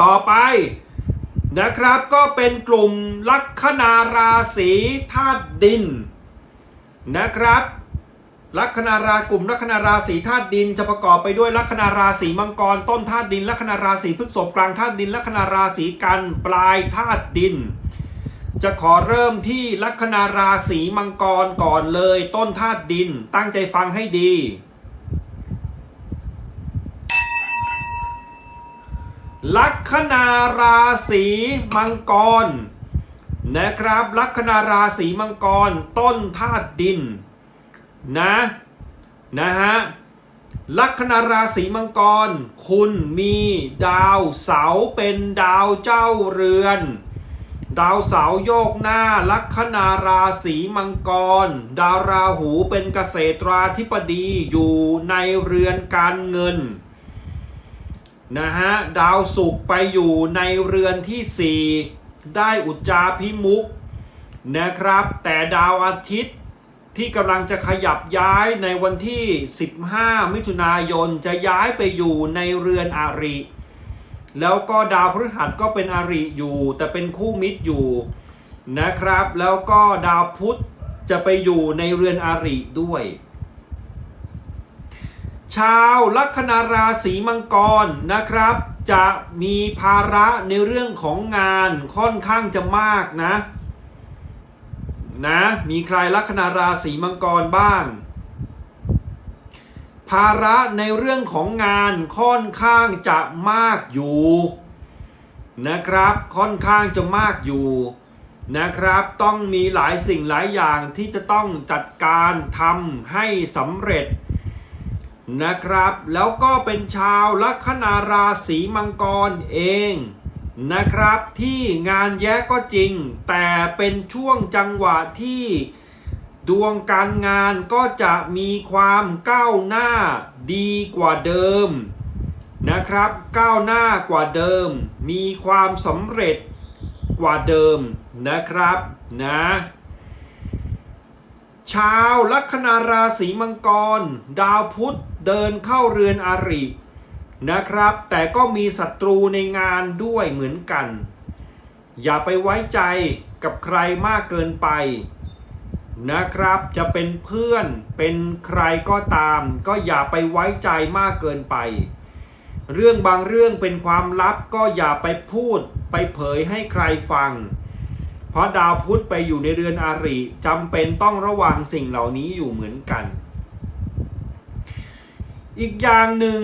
ต่อไปนะครับก็เป็นกลุ่มลัคนาราศีธาตุดินนะครับลัคนารากลุ่มลัคนาราศีธาตุดินจะประกอบไปด้วยลัคนาราศีมังกรต้นธาตุดินลัคนาราศีพฤษภกลางธาตุดินลัคนาราศีกันปลายธาตุดิน จะขอเริ่มที่ลัคนาราศีมังกรก่อนเลย ต้นธาตุดินตั้งใจฟังให้ดี ลัคนาราศีมังกรนะครับลัคนาราศีมังกรต้นธาตุดินนะนะฮะลัคนาราศีมังกร คุณมีดาวเสาเป็นดาวเจ้าเรือน ดาวเสาโยกหน้าลัคนาราศีมังกร ดาวราหูเป็นเกษตราธิบดีอยู่ในเรือนการเงิน นะฮะดาวศุกร์ไปอยู่ในเรือนที่ 4 ได้อุจจาพิมุกนะครับ แต่ดาวอาทิตย์ที่กำลังจะขยับย้ายในวันที่ 15 มิถุนายนจะย้ายไปอยู่ในเรือนอาริ แล้วก็ดาวพฤหัสก็เป็นอาริอยู่ แต่เป็นคู่มิตรอยู่นะครับ แล้วก็ดาวพุธจะไปอยู่ในเรือนอาริด้วย ชาวลัคนาราศีมังกรนะครับ จะมีภาระในเรื่องของงานค่อนข้างจะมากนะนะมีใครลัคนาราศีมังกรบ้าง ภาระในเรื่องของงานค่อนข้างจะมากอยู่นะครับ ค่อนข้างจะมากอยู่นะครับ ต้องมีหลายสิ่งหลายอย่างที่จะต้องจัดการทำให้สำเร็จ นะครับ แล้วก็เป็นชาวลัคนาราศีมังกรเองนะครับที่งานแย่ก็จริง แต่เป็นช่วงจังหวะที่ดวงการงานก็จะมีความก้าวหน้าดีกว่าเดิมนะครับ ก้าวหน้ากว่าเดิม มีความสำเร็จกว่าเดิมนะครับนะชาวลัคนาราศีมังกร ดาวพุธ เดินเข้าเรือนอารินะครับ แต่ก็มีศัตรูในงานด้วยเหมือนกัน อย่าไปไว้ใจกับใครมากเกินไป นะครับจะเป็นเพื่อนเป็นใครก็ตาม ก็อย่าไปไว้ใจมากเกินไป เรื่องบางเรื่องเป็นความลับก็อย่าไปพูดไปเผยให้ใครฟัง เพราะดาวพุธไปอยู่ในเรือนอาริจำเป็นต้องระวังสิ่งเหล่านี้อยู่เหมือนกัน อีกอย่างหนึ่ง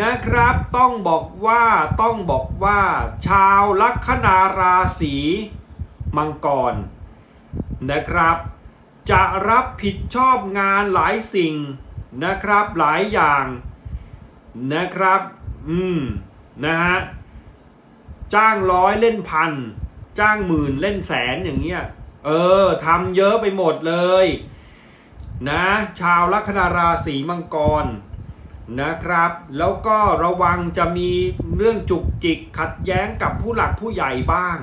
นะครับต้องบอกว่าต้องบอกว่า ชาวลัคนาราศีมังกรนะครับ จะรับผิดชอบงานหลายสิ่งนะครับหลายอย่างนะครับ อืม นะฮะ จ้างร้อยเล่นพัน จ้างหมื่นเล่นแสนอย่างเงี้ย เออทำเยอะไปหมดเลย นะ ชาวลัคนาราศีมังกร นะครับ แล้วก็ระวังจะมีเรื่องจุกจิกขัดแย้งกับผู้หลักผู้ใหญ่บ้าง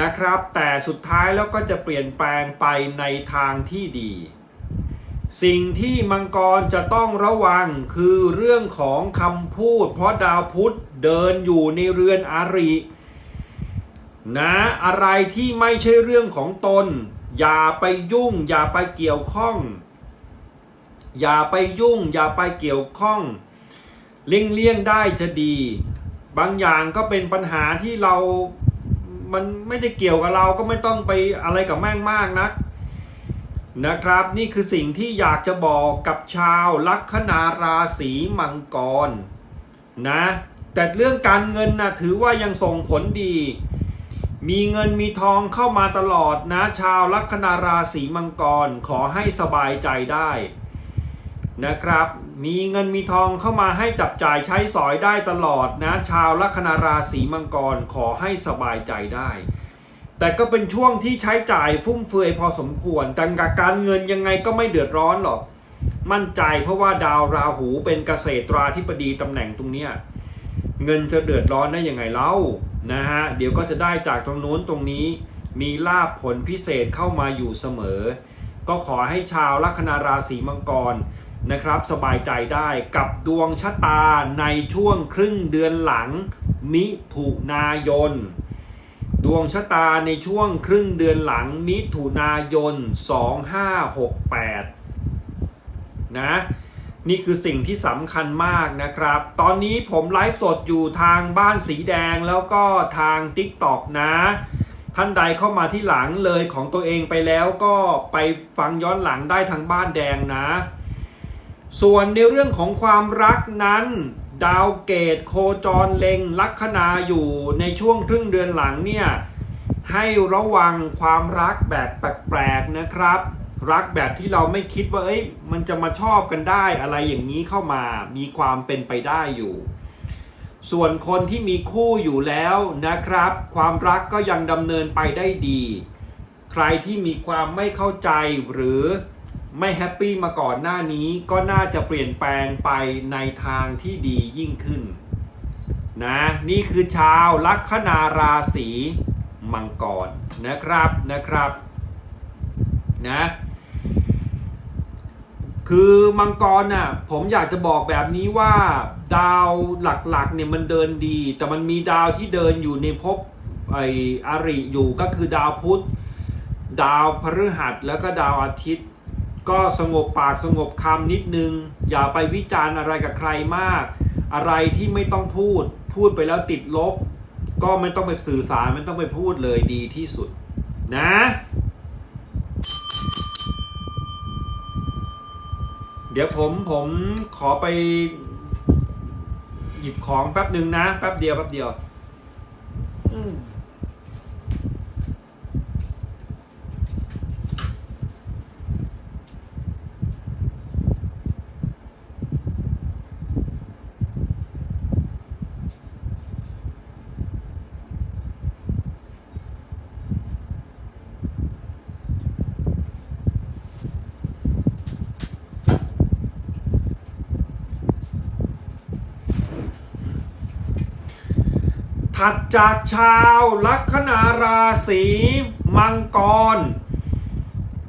นะครับ แต่สุดท้ายแล้วก็จะเปลี่ยนแปลงไปในทางที่ดี สิ่งที่มังกรจะต้องระวังคือเรื่องของคำพูด เพราะดาวพุธเดินอยู่ในเรือนอารินะอะไรที่ไม่ใช่เรื่องของตน อย่าไปยุ่ง อย่าไปเกี่ยวข้อง อย่าไปยุ่ง อย่าไปเกี่ยวข้องเลี่ยงเลี่ยงได้จะดี บางอย่างก็เป็นปัญหาที่เรา มันไม่ได้เกี่ยวกับเราก็ไม่ต้องไปอะไรกับแม่งมากนะนะครับ นี่คือสิ่งที่อยากจะบอกกับชาวลัคนาราศีมังกรนะ แต่เรื่องการเงินนะถือว่ายังส่งผลดี มีเงินมีทองเข้ามาตลอดนะ ชาวลัคนาราศีมังกรขอให้สบายใจได้ นะครับ มีเงินมีทองเข้ามาให้จับจ่ายใช้สอยได้ตลอดนะ ชาวลัคนาราศีมังกรขอให้สบายใจได้ แต่ก็เป็นช่วงที่ใช้จ่ายฟุ่มเฟือยพอสมควร แต่กับการเงินยังไงก็ไม่เดือดร้อนหรอก มั่นใจเพราะว่าดาวราหูเป็นเกษตราธิบดีตำแหน่งตรงเนี้ยเงินจะเดือดร้อนได้ยังไงเล่านะฮะ เดี๋ยวก็จะได้จากตรงนู้นตรงนี้ มีลาบผลพิเศษเข้ามาอยู่เสมอ ก็ขอให้ชาวลัคนาราศีมังกร นะครับสบายใจได้กับดวงชะตาในช่วงครึ่งเดือนหลัง มิถุนายน ดวงชะตาในช่วงครึ่งเดือนหลัง มิถุนายน 2568 นะนี่คือสิ่งที่สำคัญมากนะครับ ตอนนี้ผมไลฟ์สดอยู่ทางบ้านสีแดงแล้วก็ทาง TikTok นะ ท่านใดเข้ามาที่หลังเลยของตัวเองไปแล้วก็ไปฟังย้อนหลังได้ทางบ้านแดงนะ ส่วนในเรื่องของความรักนั้น ดาวเกตโคจรเล็งลัคนาอยู่ในช่วงครึ่งเดือนหลังเนี่ยให้ระวังความรักแบบแปลกๆนะครับ รักแบบที่เราไม่คิดว่าเอ้ยมันจะมาชอบกันได้อะไรอย่างนี้เข้ามามีความเป็นไปได้อยู่ ส่วนคนที่มีคู่อยู่แล้วนะครับ ความรักก็ยังดำเนินไปได้ดี ใครที่มีความไม่เข้าใจหรือ ไม่แฮปปี้มาก่อนหน้านี้ก็น่าจะเปลี่ยนแปลงไปในทางที่ดียิ่งขึ้นนะนี่คือชาวลัคนาราศีมังกรนะครับนะครับนะคือมังกรน่ะผมอยากจะบอกแบบนี้ว่าดาวหลักๆเนี่ยมันเดินดี แต่มันมีดาวที่เดินอยู่ในภพไออาริอยู่ก็คือดาวพุธ ดาวพฤหัสแล้วก็ดาวอาทิตย์ ก็สงบปากสงบคำนิดนึง อย่าไปวิจารณ์อะไรกับใครมาก อะไรที่ไม่ต้องพูด พูดไปแล้วติดลบ ก็ไม่ต้องไปสื่อสารไม่ต้องไปพูดเลยดีที่สุด นะเดี๋ยวผมผมขอไปหยิบของแป๊บหนึ่งนะ แป๊บเดียวแป๊บเดียว ถัดจากชาวลัคนาราศีมังกร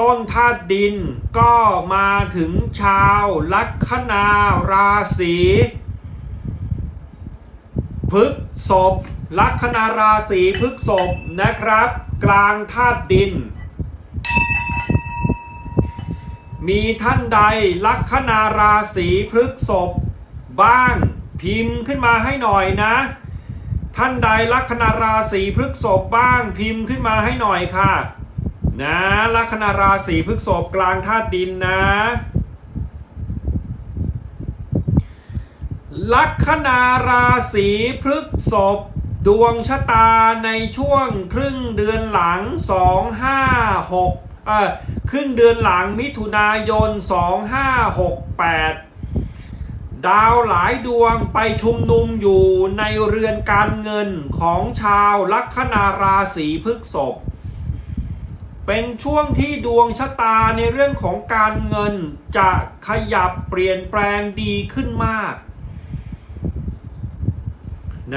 ต้นธาตุดินก็มาถึงชาวลัคนาราศีพฤกษบลัคนาราศีพฤกษบนะครับ กลางธาตุดิน มีท่านใดลัคนาราศีพฤกษบบ้างพิมพ์ขึ้นมาให้หน่อยนะ ท่านใดลัคนาราศีพฤกษบบ้างพิมพ์ขึ้นมาให้หน่อยค่ะนะลัคนาราศีพฤกษบกลางธาตุดินนะ ลัคนาราศีพฤกษบดวงชะตาในช่วงครึ่งเดือนหลัง 2 5 6เอ่อครึ่งเดือนหลังมิถุนายน 2568 ดาวหลายดวงไปชุมนุมอยู่ในเรือนการเงินของชาวลัคนาราศีพฤกษภเป็นช่วงที่ดวงชะตาในเรื่องของการเงินจะขยับเปลี่ยนแปลงดีขึ้นมาก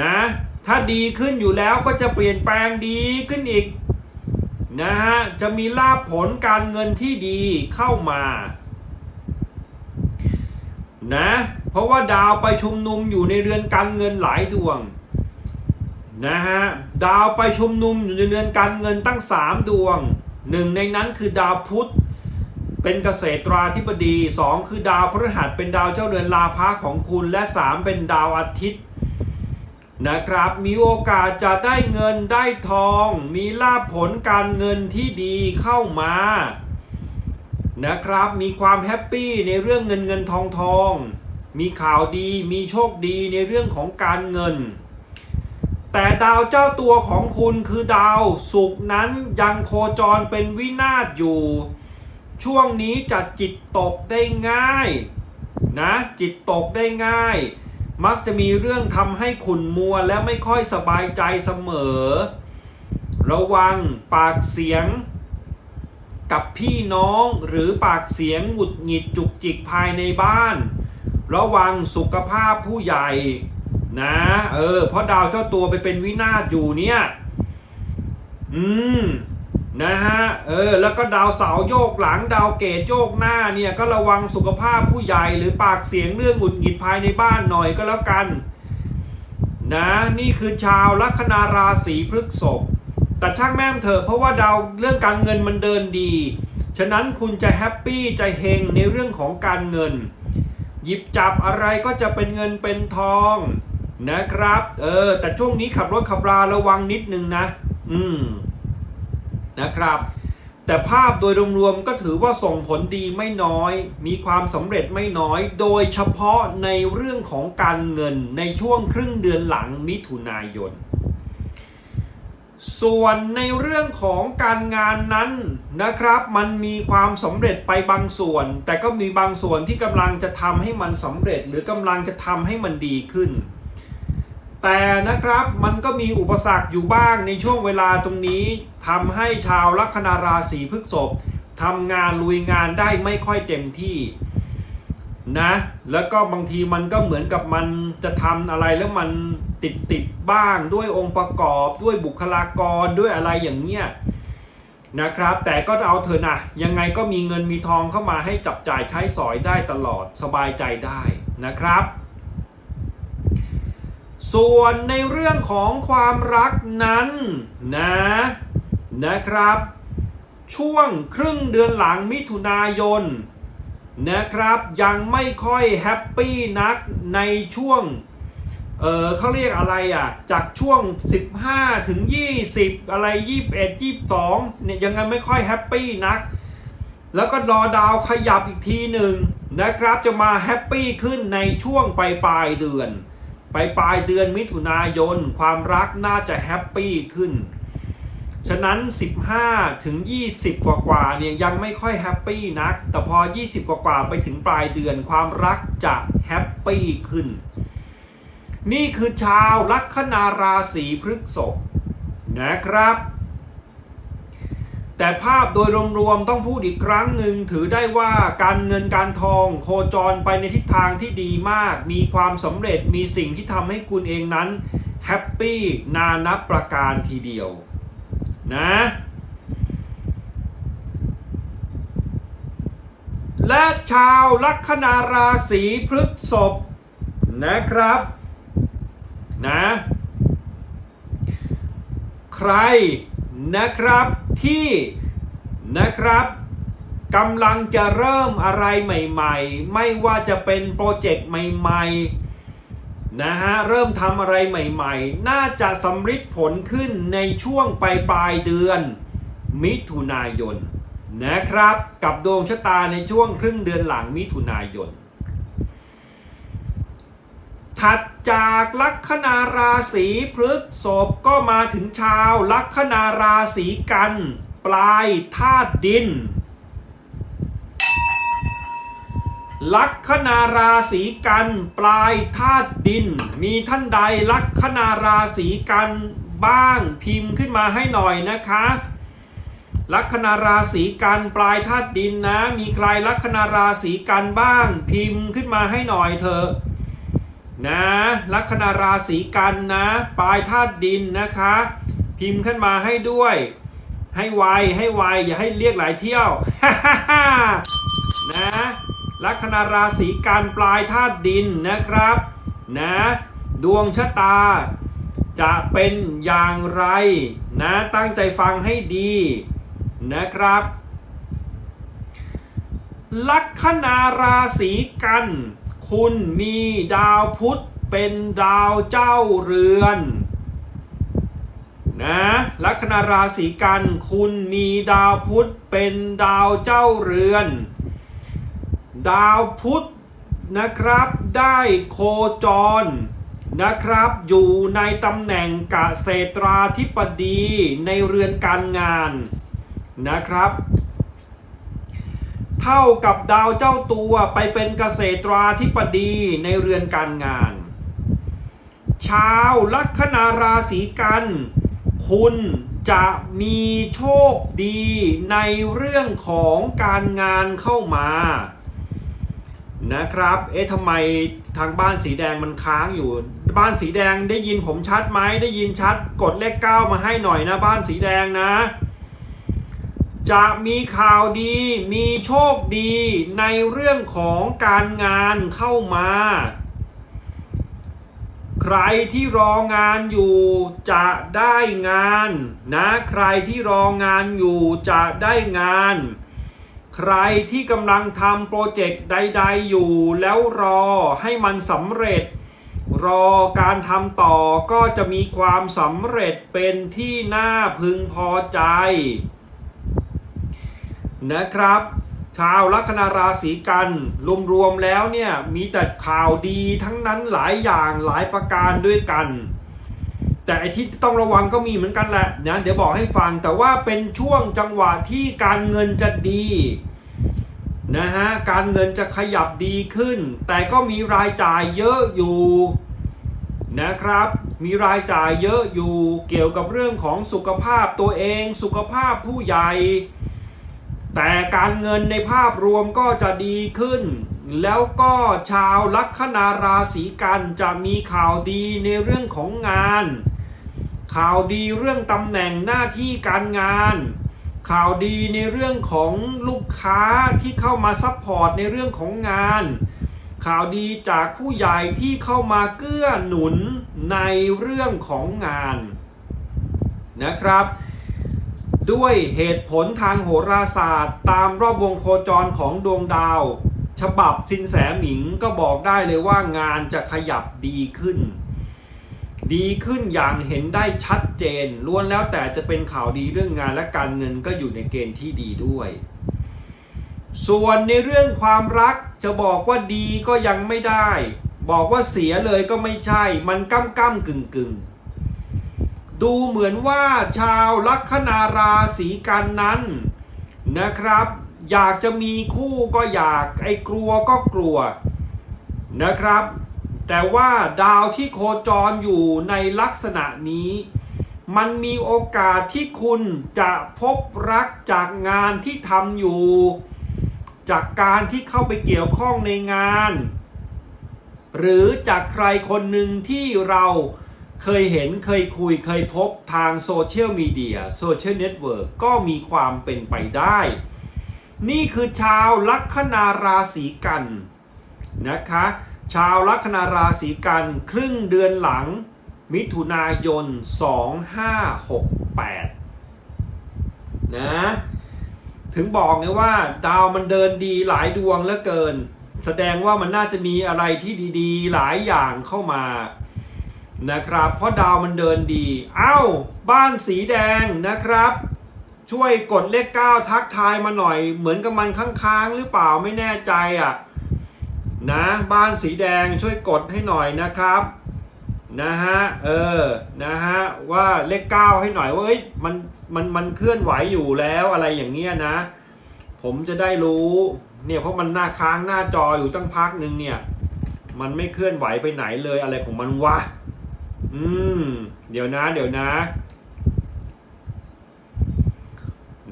นะถ้าดีขึ้นอยู่แล้วก็จะเปลี่ยนแปลงดีขึ้นอีกนะฮะจะมีลาภผลการเงินที่ดีเข้ามานะ ราะว่าดาวไปชุมนุมอยู่ในเรือนการเงินหลายดวงนะฮะดาวไปชุมนุมอยู่ในเรือนการเงินตั้ง 3 ดวงหนึ่งในนั้นคือดาวพุธเป็นเกษตราธิบดี 2 คือดาวพฤหัสเป็นดาวเจ้าเรือนลาภะของคุณและ 3 เป็นดาวอาทิตย์นะครับมีโอกาสจะได้เงินได้ทอง มีลาภผลการเงินที่ดีเข้ามานะครับมีความแฮปปี้ในเรื่องเงินเงินทองทอง มีข่าวดีมีโชคดีในเรื่องของการเงิน แต่ดาวเจ้าตัวของคุณคือดาวศุกร์นั้นยังโคจรเป็นวินาศอยู่ ช่วงนี้จะจิตตกได้ง่ายนะจิตตกได้ง่าย มักจะมีเรื่องทำให้ขุนมัวและไม่ค่อยสบายใจเสมอ ระวังปากเสียงกับพี่น้องหรือปากเสียงหงุดหงิดจุกจิกภายในบ้าน ระวังสุขภาพผู้ใหญ่นะเออเพราะดาวเจ้าตัวไปเป็นวินาศอยู่เนี่ยอืมนะฮะเออแล้วก็ดาวเสาโยกหลังดาวเกตโยกหน้าเนี่ยก็ระวังสุขภาพผู้ใหญ่หรือปากเสียงเรื่องหงุดหงิดภายในบ้านหน่อยก็แล้วกันนะนี่คือชาวลัคนาราศีพฤกษภแต่ช่างแม่มเถอะเพราะว่าดาวเรื่องการเงินมันเดินดี ฉะนั้นคุณจะแฮปปี้ใจเฮงในเรื่องของการเงิน หยิบจับอะไรก็จะเป็นเงินเป็นทองนะครับ เออ แต่ช่วงนี้ขับรถขับราระวังนิดนึงนะ อืม นะครับ แต่ภาพโดยรวมๆก็ถือว่าส่งผลดีไม่น้อย มีความสำเร็จไม่น้อย โดยเฉพาะในเรื่องของการเงินในช่วงครึ่งเดือนหลังมิถุนายน ส่วนในเรื่องของการงานนั้นนะครับ มันมีความสำเร็จไปบางส่วน แต่ก็มีบางส่วนที่กำลังจะทำให้มันสำเร็จ หรือกำลังจะทำให้มันดีขึ้น แต่นะครับมันก็มีอุปสรรคอยู่บ้างในช่วงเวลาตรงนี้ทำให้ชาวลัคนาราศีพฤษภทำงานลุยงานได้ไม่ค่อยเต็มที่นะ แล้วก็บางทีมันก็เหมือนกับมันจะทำอะไรแล้วมัน ติดติดบ้างด้วยองค์ประกอบด้วยบุคลากรด้วยอะไรอย่างเงี้ยนะครับ แต่ก็เอาเถอะนะยังไงก็มีเงินมีทองเข้ามาให้จับจ่ายใช้สอยได้ตลอดสบายใจได้นะครับ ส่วนในเรื่องของความรักนั้นนะนะครับ ช่วงครึ่งเดือนหลังมิถุนายนนะครับยังไม่ค่อยแฮปปี้นักในช่วง เออเขาเรียกอะไรอะ จากช่วง 15 ถึง 20 อะไร 21 22เนี่ยยังไงไม่ค่อยแฮปปี้นัก แล้วก็รอดาวขยับอีกทีหนึ่งนะครับจะมาแฮปปี้ขึ้นในช่วงปลายปลายเดือนไปปลายเดือนมิถุนายน ความรักน่าจะแฮปปี้ขึ้น ฉะนั้น 15 ถึง 20 กว่ากว่าเนี่ยยังไม่ค่อยแฮปปี้นัก แต่พอ 20 กว่ากว่าไปถึงปลายเดือนความรักจะแฮปปี้ขึ้น นี่คือชาวลัคนาราศีพฤษภนะครับ แต่ภาพโดยรวมๆต้องพูดอีกครั้งหนึ่งถือได้ว่าการเงินการทองโคจรไปในทิศทางที่ดีมาก มีความสำเร็จมีสิ่งที่ทำให้คุณเองนั้นแฮปปี้นานับประการทีเดียวนะและชาวลัคนาราศีพฤษภนะครับ นะ ใครนะครับที่นะครับกำลังจะเริ่มอะไรใหม่ๆ ไม่ว่าจะเป็นโปรเจกต์ใหม่ๆนะฮะเริ่มทำอะไรใหม่ๆ น่าจะสำฤทธิ์ผลขึ้นในช่วงปลายปลายเดือน มิถุนายนนะครับ กับดวงชะตาในช่วงครึ่งเดือนหลังมิถุนายน ถัดจากลัคนาราศีพฤษภก็มาถึงชาวลัคนาราศีกัน ปลายธาตุดิน ลัคนาราศีกันปลายธาตุดิน มีท่านใดลัคนาราศีกันบ้างพิมพ์ขึ้นมาให้หน่อยนะคะลัคนาราศีกันปลายธาตุดินนะ มีใครลัคนาราศีกันบ้างพิมพ์ขึ้นมาให้หน่อยเถอะ นะลัคนาราศีกันนะปลายธาตุดินนะคะ พิมพ์ขึ้นมาให้ด้วย ให้ไวให้ไวอย่าให้เรียกหลายเที่ยวนะลัคนาราศีกันปลายธาตุดินนะครับนะดวงชะตา จะเป็นอย่างไรนะตั้งใจฟังให้ดีนะครับลัคนาราศีกัน คุณมีดาวพุธเป็นดาวเจ้าเรือนนะลัคนาราศีกันคุณมีดาวพุธเป็นดาวเจ้าเรือน ดาวพุธนะครับได้โคจรนะครับอยู่ในตำแหน่งเกษตราธิปดีในเรือนการงานนะครับ เท่ากับดาวเจ้าตัวไปเป็นเกษตราธิปดีในเรือนการงาน ชาวลัคนาราศีกัน คุณจะมีโชคดีในเรื่องของการงานเข้ามานะครับ เอ๊ะทำไมทางบ้านสีแดงมันค้างอยู่ บ้านสีแดงได้ยินผมชัดไหมได้ยินชัด กดเลขเก้ามาให้หน่อยนะ บ้านสีแดงนะ จะมีข่าวดี มีโชคดีในเรื่องของการงานเข้ามา ใครที่รองานอยู่จะได้งานนะ ใครที่รองานอยู่จะได้งาน ใครที่กำลังทำโปรเจกต์ใด ๆ อยู่แล้วรอให้มันสำเร็จ รอการทำต่อก็จะมีความสำเร็จเป็นที่น่าพึงพอใจ นะครับ ชาวลัคนาราศีกันรวมๆแล้วเนี่ยมีแต่ข่าวดีทั้งนั้นหลายอย่างหลายประการด้วยกัน แต่ไอที่ต้องระวังก็มีเหมือนกันแหละนะเดี๋ยวบอกให้ฟังแต่ว่าเป็นช่วงจังหวะที่การเงินจะดีนะฮะการเงินจะขยับดีขึ้น แต่ก็มีรายจ่ายเยอะอยู่นะครับ มีรายจ่ายเยอะอยู่เกี่ยวกับเรื่องของสุขภาพตัวเอง สุขภาพผู้ใหญ่ แต่การเงินในภาพรวมก็จะดีขึ้น แล้วก็ชาวลัคนาราศีกันจะมีข่าวดีในเรื่องของงาน ข่าวดีเรื่องตำแหน่งหน้าที่การงาน ข่าวดีในเรื่องของลูกค้าที่เข้ามาซัพพอร์ตในเรื่องของงาน ข่าวดีจากผู้ใหญ่ที่เข้ามาเกื้อหนุนในเรื่องของงานนะครับ ด้วยเหตุผลทางโหราศาสตร์ ตามรอบวงโคจรของดวงดาว ฉบับสินแสหมิงก็บอกได้เลยว่างานจะขยับดีขึ้น ดีขึ้นอย่างเห็นได้ชัดเจนล้วนแล้วแต่จะเป็นข่าวดีเรื่องงานและการเงินก็อยู่ในเกณฑ์ที่ดีด้วย ส่วนในเรื่องความรักจะบอกว่าดีก็ยังไม่ได้ บอกว่าเสียเลยก็ไม่ใช่ มันก้ำก้ำกึ่งกึ่ง ดูเหมือนว่าชาวลัคนาราศีกันนั้นนะครับ อยากจะมีคู่ก็อยากไอ้กลัวก็กลัวนะครับ แต่ว่าดาวที่โคจรอยู่ในลักษณะนี้ มันมีโอกาสที่คุณจะพบรักจากงานที่ทำอยู่ จากการที่เข้าไปเกี่ยวข้องในงาน หรือจากใครคนหนึ่งที่เรา เคยเห็นเคยคุยเคยพบทางโซเชียลมีเดียโซเชียลเน็ตเวิร์กก็มีความเป็นไปได้ นี่คือชาวลัคนาราศีกันนะคะ ชาวลัคนาราศีกันครึ่งเดือนหลัง มิถุนายน 2568 นะ ถึงบอกไงว่าดาวมันเดินดีหลายดวงเหลือเกิน แสดงว่ามันน่าจะมีอะไรที่ดีๆ หลายอย่างเข้ามา นะครับเพราะดาวมันเดินดี เอ้า บ้านสีแดงนะครับ ช่วยกดเลข 9 ทักทายมาหน่อย เหมือนกับมันค้างๆหรือเปล่าไม่แน่ใจอะนะบ้านสีแดงช่วยกดให้หน่อยนะครับนะฮะเออนะฮะว่าเลข 9 ให้หน่อยว่าเอ้ยมันมันมันเคลื่อนไหวอยู่แล้วอะไรอย่างเงี้ยนะ ผมจะได้รู้เนี่ยเพราะมันหน้าค้างหน้าจออยู่ตั้งพักหนึ่งเนี่ย มันไม่เคลื่อนไหวไปไหนเลยอะไรของมันวะ อืม เดี๋ยวนะ เดี๋ยวนะ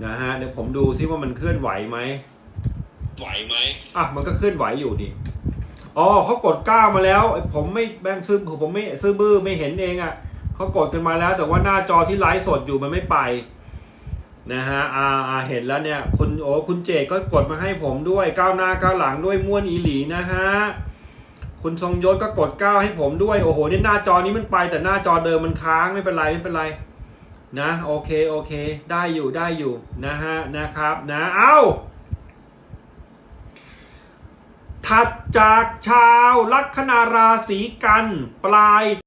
นะฮะ เดี๋ยวผมดูซิว่ามันเคลื่อนไหวไหม ไหวไหมอะ มันก็เคลื่อนไหวอยู่ดิ อ๋อเขากดก้าวมาแล้ว ผมไม่แบงซื้อผมไม่ซื้อบื้อไม่เห็นเองอะ่ะเขากดกันมาแล้ว แต่ว่าหน้าจอที่ไลฟ์สดอยู่มันไม่ไป นะฮะ อ่าอ่าเห็นแล้วเนี่ย คุณโอ้คุณเจก็กดมาให้ผมด้วย ก้าวหน้าก้าวหลังด้วยม้วนอีหลีนะฮะ คุณทรงยศก็กดก้าวให้ผมด้วย โอ้โหนี่หน้าจอนี้มันไป แต่หน้าจอเดิมมันค้างไม่เป็นไรไม่เป็นไรนะโอเคโอเค ได้อยู่ได้อยู่นะฮะนะครับนะเอ้าถัดจากชาวลัคนาราศีกันปลาย